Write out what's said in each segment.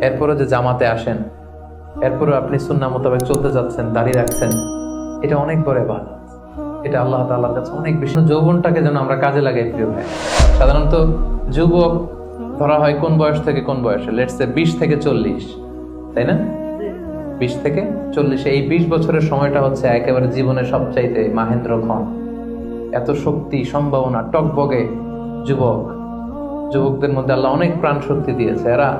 এরপরে যে জামাতে আসেন এরপরে আপনি সুন্না মোতাবেক চলতে যাচ্ছেন, দাঁড়িয়ে রাখছেন, এটা অনেক বড় এবাদত। এটা আল্লাহ তাআলার কাছে অনেক বেশি। যৌবনটাকে যেন আমরা কাজে লাগাই, প্রিয় ভাই। সাধারণত যুবক ধরা হয় কোন বয়স থেকে কোন বয়সে? লেটসে বিশ থেকে চল্লিশ, তাই না? বিশ থেকে চল্লিশে, এই বিশ বছরের সময়টা হচ্ছে একেবারে জীবনের সবচাইতে মাহেন্দ্র খন এত শক্তি, সম্ভাবনা, টকবগে যুবক। যুবকদের মধ্যে আল্লাহ অনেক প্রাণ শক্তি দিয়েছে। এরা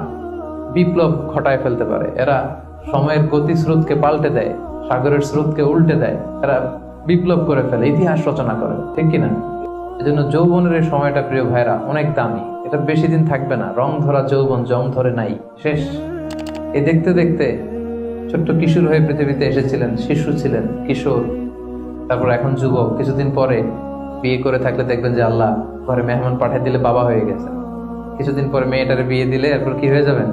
বিপ্লব ঘটায় ফেলতে পারে। এরা সময়ের গতি স্রোতকে পাল্টে দেয়, সাগরের স্রোতকে উল্টে দেয়। এরা বিপ্লব করে ফেলে, ইতিহাস রচনা করে, ঠিক কিনা? এজন্য যৌবনের এই সময়টা, প্রিয় ভাইরা অনেক দামি। এটা বেশি দিন থাকবে না। রং ধরা যৌবন জং ধরে নাই। শেষ। এ দেখতে দেখতে ছোট্ট কিশোর হয়ে পৃথিবীতে এসেছিলেন, শিশু ছিলেন, কিশোর। তারপর এখন যুবক। কিছুদিন পরে বিয়ে করে থাকলে দেখবেন যে আল্লাহ ঘরে মেহমান পাঠিয়ে দিলে বাবা হয়ে গেছে কিছুদিন পরে মেয়েটারে বিয়ে দিলে, এরপর কি হয়ে যাবেন?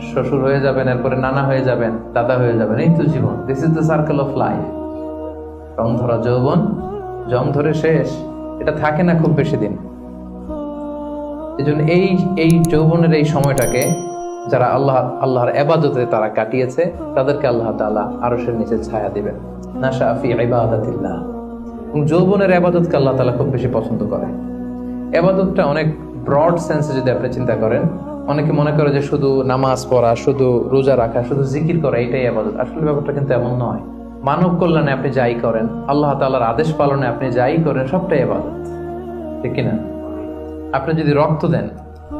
শ্বশুর হয়ে যাবেন, এরপরে নানা হয়ে যাবেন, দাদা হয়ে যাবেন, এই তো জীবন। This is the circle of life রং ধরা যৌবন, জং ধরে শেষ। এটা থাকে না খুব বেশি দিন। এই জন্য এই এই যৌবনের এই সময়টাকে যারা আল্লাহ, আল্লাহর এবাদতে তারা কাটিয়েছে, তাদেরকে আল্লাহ তাআলা আরশের নিচে ছায়া দিবেন। নাশা ফি ইবাদাতিল্লাহ। এবং যৌবনের আবাদতকে আল্লাহ তাআলা খুব বেশি পছন্দ করে। আবাদতটা অনেক ব্রড সেন্সে যদি আপনি চিন্তা করেন, অনেকে মনে করে যে শুধু নামাজ পড়া, শুধু রোজা রাখা, শুধু জিকির করা, এটাই আবাদত। আসলে ব্যাপারটা কিন্তু এমন নয়। মানব কল্যাণে আপনি যাই করেন, আল্লাহ তাআলার আদেশ পালনে আপনি যাই করেন, সবটাই আবাদত। ঠিক কিনা? আপনি যদি রক্ত দেন,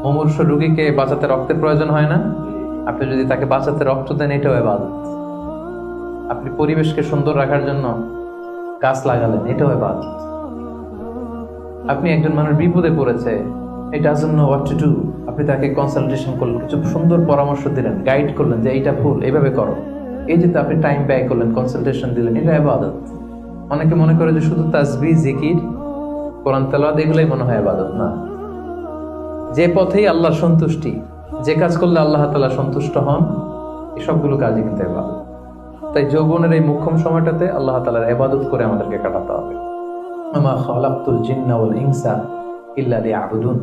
মুমূর্ষ রুগীকে বাঁচাতে রক্তের প্রয়োজন হয় না? আপনি যদি তাকে বাঁচাতে রক্ত দেন, এটাও এবাদত আপনি পরিবেশকে সুন্দর রাখার জন্য গাছ লাগালেন, এটাও এবাদত আপনি একজন মানুষ বিপদে পড়েছে এটা জন্য হোয়াট টু ডু আপনি তাকে কনসালটেশন করলেন, কিছু সুন্দর পরামর্শ দিলেন গাইড করলেন যে এইটা ভুল, এইভাবে করো। এই যে আপনি টাইম ব্যয় করলেন কনসালটেশন দিলেন, এটা এবাদত অনেকে মনে করে যে শুধু তাজবি জিকির, কোরআন তেলাওয়াত, এগুলোই মনে হয় আবাদত, না। যে পথেই আল্লাহর সন্তুষ্টি, যে কাজ করলে আল্লাহ তালা সন্তুষ্ট হন, এই সবগুলো কাজই কিন্তু এবাদত তাই যৌবনের এই মুখ্যম সময়টাতে আল্লাহ তালার ইবাদত করে আমাদেরকে কাটাতে হবে। আমা খালাকতুল জিন্না ওয়াল ইনসা ইল্লা লিয়াবুদুন।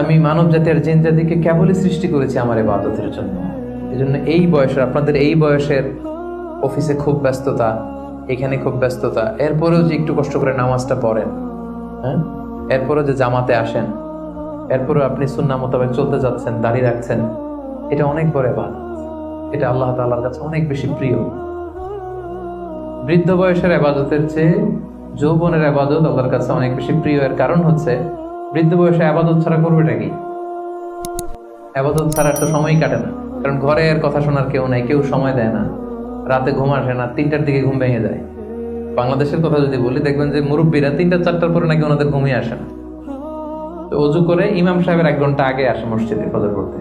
আমি মানব জাতির জিন জাতিকে কেবলই সৃষ্টি করেছি আমার ইবাদতের জন্য। এজন্য এই বয়সের, আপনাদের এই বয়সের অফিসে খুব ব্যস্ততা, এখানে খুব ব্যস্ততা। এরপরেও যে একটু কষ্ট করে নামাজটা পড়েন হ্যাঁ? এরপরেও যে জামাতে আসেন, এরপরেও আপনি সুন্না মোতাবেক চলতে যাচ্ছেন, দাঁড়িয়ে রাখছেন, এটা অনেক বড় ইবাদত এটা আল্লাহ তাআলার কাছে অনেক বেশি প্রিয়। বৃদ্ধ বয়সের আবাদতের চেয়ে যৌবনের আবাদত আল্লাহর কাছে অনেক বেশি প্রিয়। এর কারণ হচ্ছে বৃদ্ধ বয়সে আবাদত ছাড়া করবেটা কি? আবাদত ছাড়া একটা সময়ই কাটে না। কারণ ঘরে কথা শোনার কেউ নাই, কেউ সময় দেয় না। রাতে ঘুম আসে না, তিনটার দিকে ঘুম ভেঙে যায়। বাংলাদেশের কথা যদি বলি, দেখবেন যে মুরব্বীরা তিনটা চারটার পরে নাকি ওনাদের ঘুমিয়ে আসে না। তো অজু করে ইমাম সাহেবের এক ঘণ্টা আগে আসে মসজিদে ফজর পড়তে।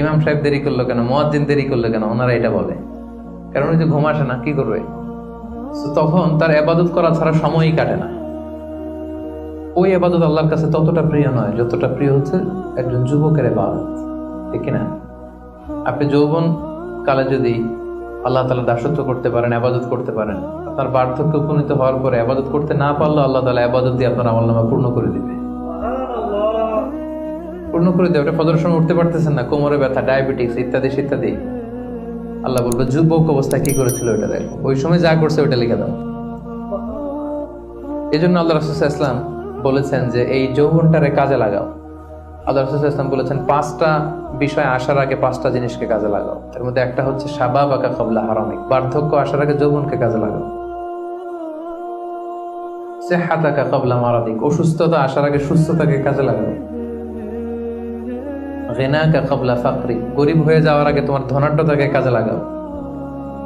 ইমাম সাহেব দেরি করল কেন? মোয়াজ্জিন দেরি করল কেন? ওনারা এটা বলে। কারণ ওই যে ঘুম আসে না, কি করবে? তখন তার আবাদত করা ছাড়া সময়ই কাটে না। ওই আবাদত আল্লাহর কাছে ততটা প্রিয় নয়, যতটা প্রিয় হচ্ছে একজন যুবকের আবাদত। ঠিক না আপনি যৌবন কালে যদি আল্লাহ তালা দাসত্ব করতে পারেন, আবাদত করতে পারেন, আপনার বার্ধক্য উপনীত হওয়ার পরে আবাদত করতে না পারলে আল্লাহ তালা আবাদত দিয়ে আপনার আমল নামা পূর্ণ করে দিবে। পূর্ণ করে দেবে আপনি ফজর উঠতে পারতেছেন না, কোমরে ব্যথা, ডায়াবেটিস ইত্যাদি ইত্যাদি। আল্লাহ বলবে, যুবক অবস্থায় কি করেছিল ওটা দেখো। ওই সময় যা করছে ওটা লিখে দাও। এই জন্য আল্লাহ রসুল ইসলাম বলেছেন যে এই যৌবনটারে কাজে লাগাও। আল্লাহ বলেছেন, পাঁচটা বিষয় আসার আগে পাঁচটা জিনিসকে কাজে লাগাও। এর মধ্যে একটা হচ্ছে সাবা বাকা কবলা হারামিক, বার্ধক্য আসার আগে যৌবনকে কাজে লাগাও। সেহাতাকা কবলা মারাদিক অসুস্থতা আসার আগে সুস্থতাকে কাজে লাগাও। গেনাকা কবলা ফাকরি, গরিব হয়ে যাওয়ার আগে তোমার ধনাঢ্যতাকে কাজে লাগাও।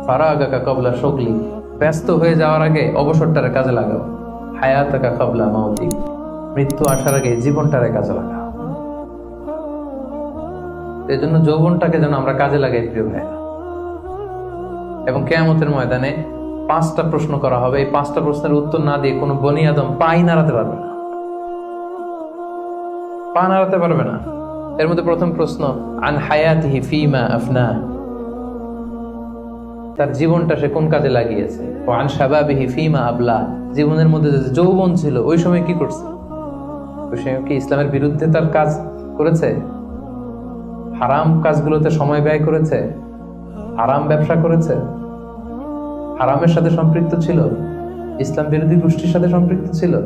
ফারাগাকা কবলা শগলি ব্যস্ত হয়ে যাওয়ার আগে অবসরটারে কাজে লাগাও। হায়াতাকা কবলা মাউতিক মৃত্যু আসার আগে জীবনটারে কাজে লাগাও এই জন্য যৌবনটাকে যেন আমরা কাজে লাগাই, প্রিয় ভাই এবং কেয়ামতের ময়দানে পাঁচটা প্রশ্ন করা হবে। এই পাঁচটা প্রশ্নের উত্তর না দিয়ে কোনো বনি আদম পাই নাড়াতে পারবে না। পা নাড়াতে পারবে না। এর মধ্যে প্রথম প্রশ্ন, আন হায়াতিহি ফিমা আফনা তার জীবনটা সে কোন কাজে লাগিয়েছে? আন শাবাবিহি ফিমা আবলা। জীবনের মধ্যে যে যৌবন ছিল, ওই সময় কি করছে? ওই সময় কি ইসলামের বিরুদ্ধে তার কাজ করেছে? হারাম কাজগুলোতে সময় ব্যয় করেছে? হারাম ব্যবসা করেছে? হারামের সাথে সম্পৃক্ত ছিল? ইসলাম বিরোধী গোষ্ঠীর সাথে সম্পৃক্ত ছিল?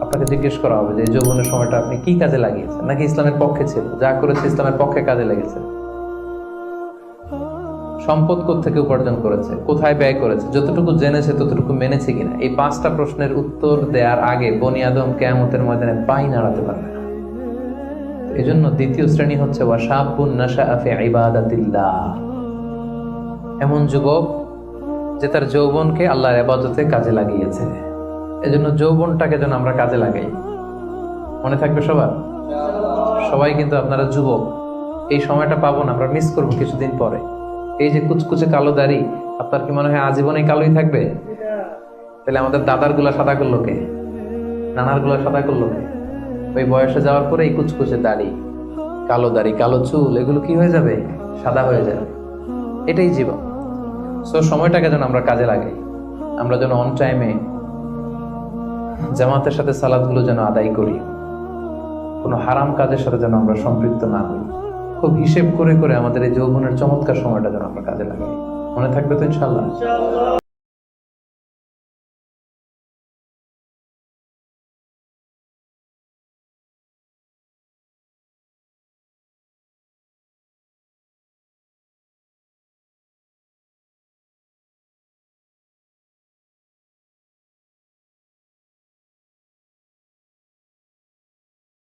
আপনাকে জিজ্ঞেস করা হবে যে যৌবনের সময়টা আপনি কি কাজে লাগিয়েছেন? নাকি ইসলামের পক্ষে ছিল? যা করেছে ইসলামের পক্ষে কাজে লেগেছে? সম্পদ থেকে উপার্জন করেছে? কোথায় ব্যয় করেছে? যতটুকু জেনেছে, ততটুকু মেনেছে কিনা? এই পাঁচটা প্রশ্নের উত্তর দেওয়ার আগে বনি আদম কেয়ামতের ময়দানে পাই নাড়াতে পারবে না। এই জন্য দ্বিতীয় শ্রেণি হচ্ছে এমন যুবক যে তার যৌবনকে আল্লাহর আবাদতে কাজে লাগিয়েছে। এজন্য যৌবনটাকে যেন আমরা কাজে লাগাই। মনে থাকবে সবার? সবাই কিন্তু আপনারা যুবক। এই সময়টা পাবো না, আমরা মিস করব কিছুদিন পরে। এই যে কুচকুচে কালো দাড়ি, আপনার কি মনে হয় আজীবনে কালোই থাকবে? তাহলে আমাদের দাদারগুলা সাদা করল কে? নানারগুলা সাদা করল কে? ওই বয়সে যাওয়ার পরে এই কুচকুচে দাড়ি, কালো দাড়ি, কালো চুল, এগুলো কি হয়ে যাবে? সাদা হয়ে যাবে। এটাই জীবন। সো সময়টাকে যেন আমরা কাজে লাগাই। আমরা যেন অন টাইমে জামাতের সাথে সালাদগুলো যেন আদায় করি। কোনো হারাম কাজের সাথে যেন আমরা সম্পৃক্ত না হই। খুব হিসেব করে করে আমাদের এই যৌবনের চমৎকার সময়টা যেন আমরা কাজে লাগে মনে থাকবে তো ইনশাল্লাহ